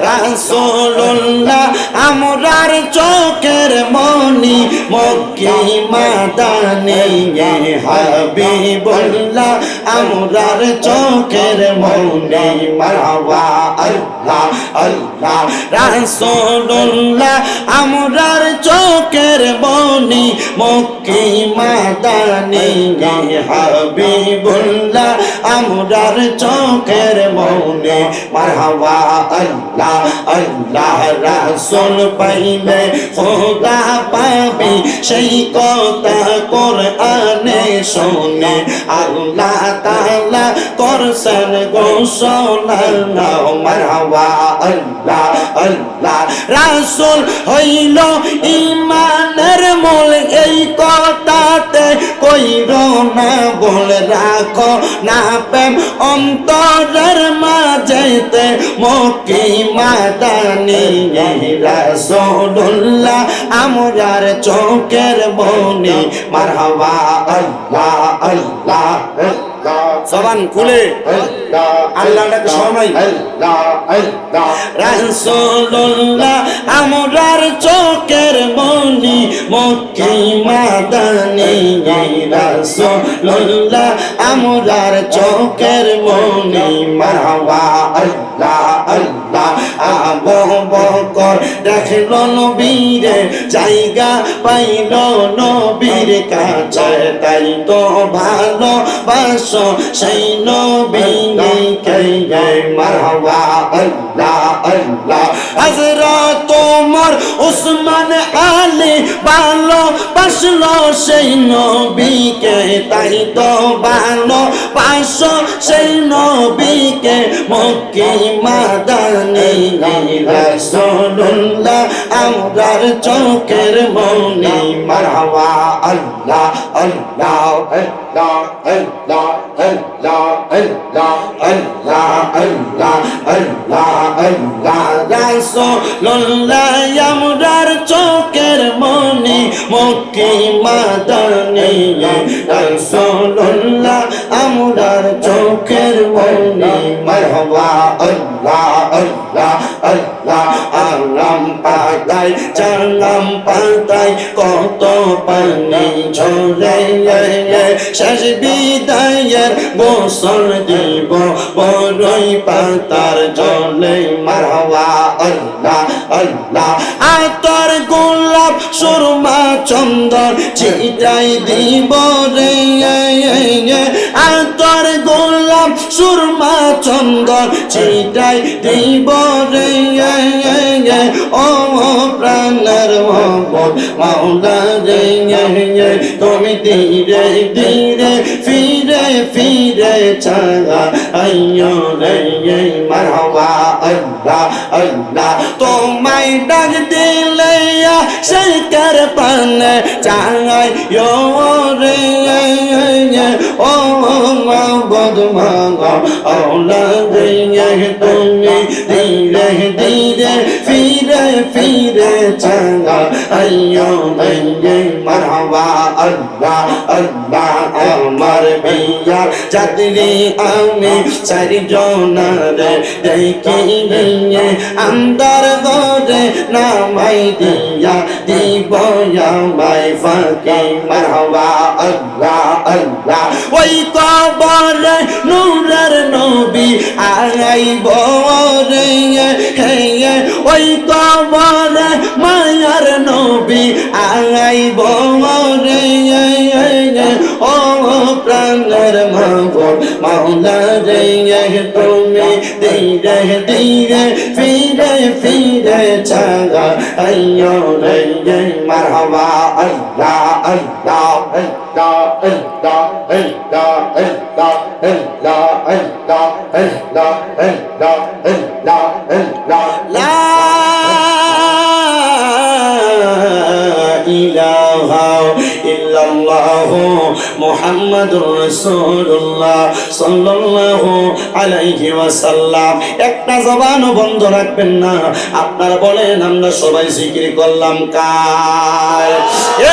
রাসূলুল্লাহ, আমরার চোখের মনি মক্কি মাদানি হাবিবুল্লাহ, আমরার চোখের মনি মারহাবা আল্লাহ আল্লাহ। রাসূলুল্লাহ, আমরার চোখের মনি মক্কি মাদানি হাবিবুল্লাহ, আমরার চোখের মনে মারহাবা আল্লাহ আল্লাহ রাসূল পাইলে খোদা পাবি। সেই কথা কোরআনে শুনে, আল্লাহ তাআলা করছেন ঘোষণা নাও। মারহাবা আল্লাহ আল্লাহ রাসূল হইল ইমানের মূল এই কথাতে কইর না, বলে রাখো না প্রেম। অন্তরের মাঝেতে মকি মাদানি রাসূলুল্লাহ আমরার চোখের বনি। মারহাবা আল্লাহ আল্লাহ। জবান খুলে। আল্লাহ ডাকে সময় রাসূলুল্লাহ, আমরার চোখের মনি মক্কি মাদানি রাসূলুল্লাহ, আমরার চোখের মনি মাওয়া আল্লাহ আল্লাহ। আবু বকর দেখল নবীরে জায়গা পাইল নবীর কাছে তাই তো ভালো বাস সেই নবীকে। মারবা আল্লাহ আল্লাহ। হযরত তোমার উসমান আলী ভালো বাসলো সেই নবীকে, তাই তো ভালো পাশ সেই নবীকে, মক্কি মাদানি রাসূলুল্লাহ। আমরার চোখের মনি মারহাবা আল্লাহ। আল্লাহ রাসূলুল্লাহ আমরার চোখের মনি মক্কি মাদানি রাসূলুল্লাহ আমরার চোখের মনি মারহাবা আল্লাহ আল্লাহ আল্লাহ আরাম পাতাই জানাম পাতাই কত পানি ঝরে শেষ বিদায়ের গোসল দিব বড়ই পাতার জলে মারহাবা আল্লাহ আল্লাহ আতর গোলাপ সুরমা চন্দন চিটাই দিব রে আতর গোলাপ সুরমা চন্দন চিটাই দিব রে ও প্রাণের মাওলা রে তুমি ধীরে ধীরে, ফিরে ফিরে চাগা আইয়ো রে মারহাবা, আল্লাহ আল্লাহ। তোমায় ডাক দিলে কার পানে চাই মাগ আওলা রে তুমি ধীরে ধীরে ফিরে চাগা আইয়ো রে মারহাবা, আল্লাহ আল্লাহ, আমার বিয়া যাত্রী আমি চারিজনারে দেখি নিয়ে আন্দার ঘরে নামাই দিয়া, দিব আমায় ফাঁকি, মারহাবা, আল্লাহ আল্লাহ। ওই কবরে নূরের নবী আইব রে। ওই কবরে মায়ার নবী আইব রে ও প্রাণের মাবন মাওলা রে তুমি ধীরে ধীরে ফিরে ফিরে চাগা। আইয়ো রে মারহাবা, আল্লাহ আল্লাহ। মোহাম্মদুর রসুল্লাহ সাল্লাল্লাহু আলাইহি ওয়াসাল্লাম একটা জবান বন্ধ রাখবেন না আপনারা বলেন আমরা সবাই জিকির করলাম কার